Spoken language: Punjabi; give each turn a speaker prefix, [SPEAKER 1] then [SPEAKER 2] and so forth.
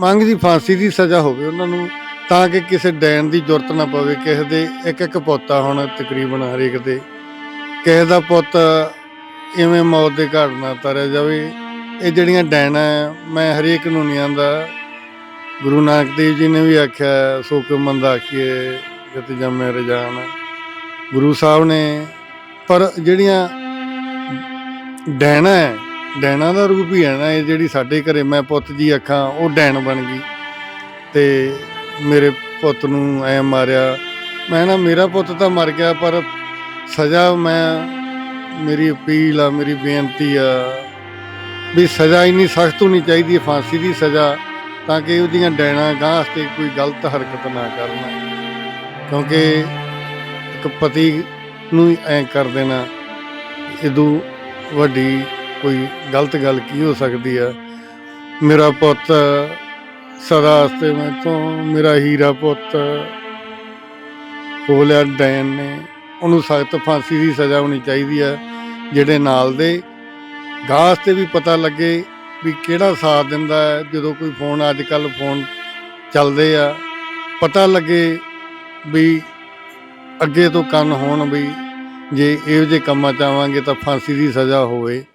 [SPEAKER 1] ਮੰਗ ਦੀ ਫਾਂਸੀ ਦੀ ਸਜ਼ਾ ਹੋਵੇ ਉਹਨਾਂ ਨੂੰ, ਤਾਂ ਕਿ ਕਿਸੇ ਡੈਣ ਦੀ ਜ਼ਰੂਰਤ ਨਾ ਪਵੇ, ਕਿਸੇ ਦੇ ਇੱਕ ਇੱਕ ਪੁੱਤਾ ਹੁਣ ਤਕਰੀਬਨ ਹਰੇਕ ਦੇ, ਕਿਸੇ ਦਾ ਪੁੱਤ ਇਵੇਂ ਮੌਤ ਦੇ ਘਾਟ ਨਾ ਉਤਾਰਿਆ ਜਾਵੇ। ਇਹ ਜਿਹੜੀਆਂ ਡੈਣਾ ਮੈਂ ਹਰੇਕ ਨੂੰ ਨਹੀਂ ਆਂਦਾ। ਗੁਰੂ ਨਾਨਕ ਦੇਵ ਜੀ ਨੇ ਵੀ ਆਖਿਆ, ਸੋ ਕਿ ਮੰਦਾ ਆਖੀਏ ਜਤ ਜੰਮੇ ਰਜਾਨ। ਗੁਰੂ ਸਾਹਿਬ ਨੇ, ਪਰ ਜਿਹੜੀਆਂ ਡੈਣਾ ਹੈ ਡੈਣਾ ਦਾ ਰੂਪ ਹੀ ਹੈ ਨਾ, ਇਹ ਜਿਹੜੀ ਸਾਡੇ ਘਰੇ ਮੈਂ ਪੁੱਤ ਜੀ ਅੱਖਾਂ, ਉਹ ਡੈਣ ਬਣ ਗਈ। ਤੇ ਮੇਰੇ ਪੁੱਤ ਨੂੰ ਐ ਮਾਰਿਆ। ਮੈਂ ਨਾ, ਮੇਰਾ ਪੁੱਤ ਤਾਂ ਮਰ ਗਿਆ, ਪਰ ਸਜ਼ਾ ਮੈਂ, ਮੇਰੀ ਅਪੀਲ ਆ, ਮੇਰੀ ਬੇਨਤੀ ਆ, ਵੀ ਸਜ਼ਾ ਇੰਨੀ ਸਖਤ ਹੋਣੀ ਚਾਹੀਦੀ ਹੈ, ਫਾਂਸੀ ਦੀ ਸਜ਼ਾ, ਤਾਂ ਕਿ ਉਹਦੀਆਂ ਡੈਣਾ ਗਾਂਹ ਤੇ ਕੋਈ ਗਲਤ ਹਰਕਤ ਨਾ ਕਰਨ। ਕਿਉਂਕਿ ਇੱਕ ਪਤੀ ਨੂੰ ਐ ਕਰ ਦੇਣਾ ਇਦੋਂ ਵੱਡੀ ਕੋਈ ਗਲਤ ਗੱਲ ਕੀ ਹੋ ਸਕਦੀ ਆ? ਮੇਰਾ ਪੁੱਤ ਸਦਾ ਵਾਸਤੇ ਮੈਂ ਤੋਂ ਮੇਰਾ ਹੀਰਾ ਪੁੱਤ ਖੋਲਿਆ ਡੈਨ ਨੇ। ਉਹਨੂੰ ਸਖਤ ਫਾਂਸੀ ਦੀ ਸਜ਼ਾ ਹੋਣੀ ਚਾਹੀਦੀ ਆ, ਜਿਹੜੇ ਨਾਲ ਦੇ। ਗਾਸ ਤੇ ਵੀ ਪਤਾ ਲੱਗੇ ਵੀ ਕਿਹੜਾ ਸਾਥ ਦਿੰਦਾ ਹੈ, ਜਦੋਂ ਕੋਈ ਫੋਨ ਅੱਜ ਕੱਲ ਫੋਨ ਚੱਲਦੇ ਆ। ਪਤਾ ਲੱਗੇ ਵੀ ਅੱਗੇ ਤੋਂ ਕੰਨ ਹੋਣ ਵੀ ਜੇ ਇਹੋ ਜਿਹੇ ਕੰਮਾਂ ਚ ਆਵਾਂਗੇ ਤਾਂ ਫਾਂਸੀ ਦੀ ਸਜ਼ਾ ਹੋਵੇ।